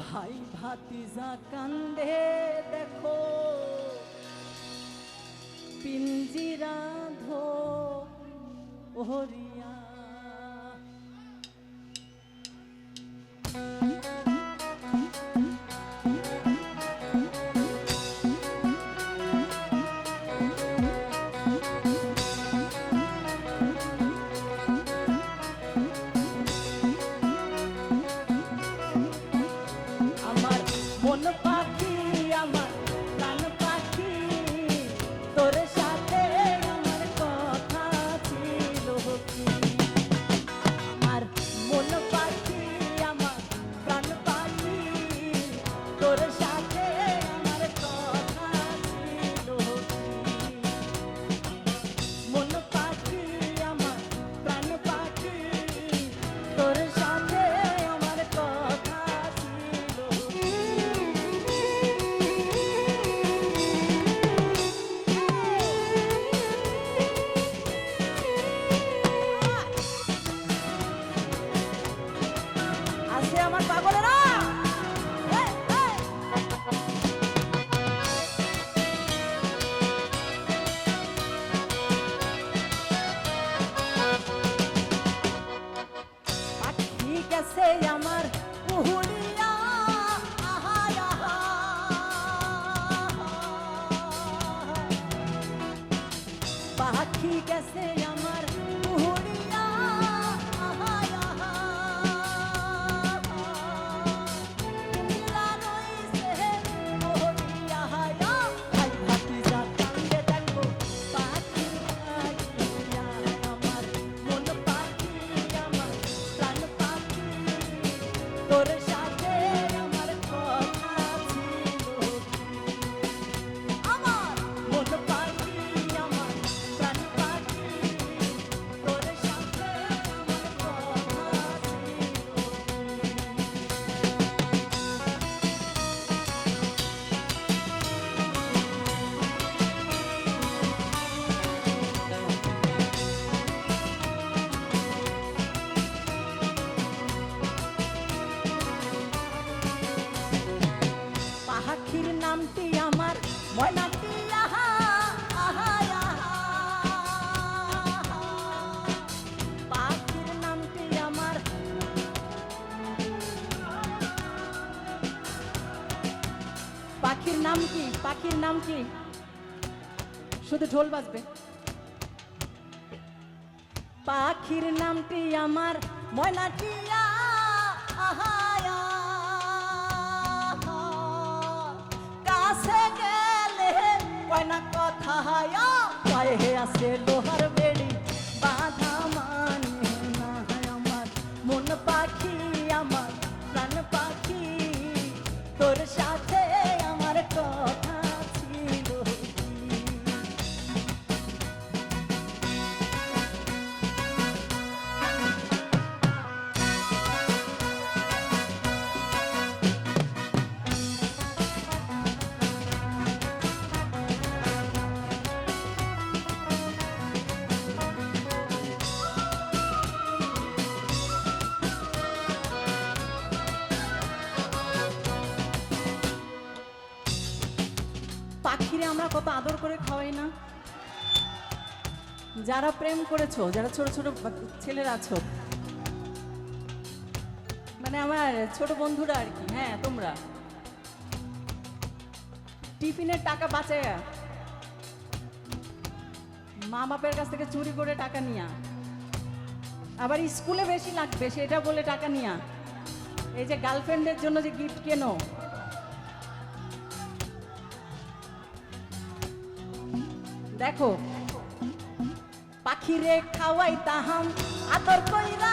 ভাই ভাতিজা কান্দে দেখো। পিঞ্জিরা ধো ওহরিয়া পাখি গেছে আমার উহুড়িয়া আহা আহা পাখি গেছে আমার উহুড়িয়া পাখির নাম কি? পাখির নাম কি? শুধু ঢোল বাজবে পাখির নামটি আমার ময়নাটিয়া পায়ে আছে লোহার আমরা কত আদর করে খাওয়াই না। যারা প্রেম করেছ, যারা ছোট ছোট ছেলেরা আছো মানে আমার ছোট বন্ধুরা আর কি হ্যাঁ তোমরা। টিফিনের টাকা বাঁচায়া। মা বাপের কাছ থেকে চুরি করে টাকা নিয়া। আবার স্কুলে বেশি লাগবে, সেটা বলে টাকা নিয়া। এই যে গার্লফ্রেন্ডের জন্য যে গিফট কেনো দেখো। পাখিরে খাওয়াই তাহাম আদর কইরা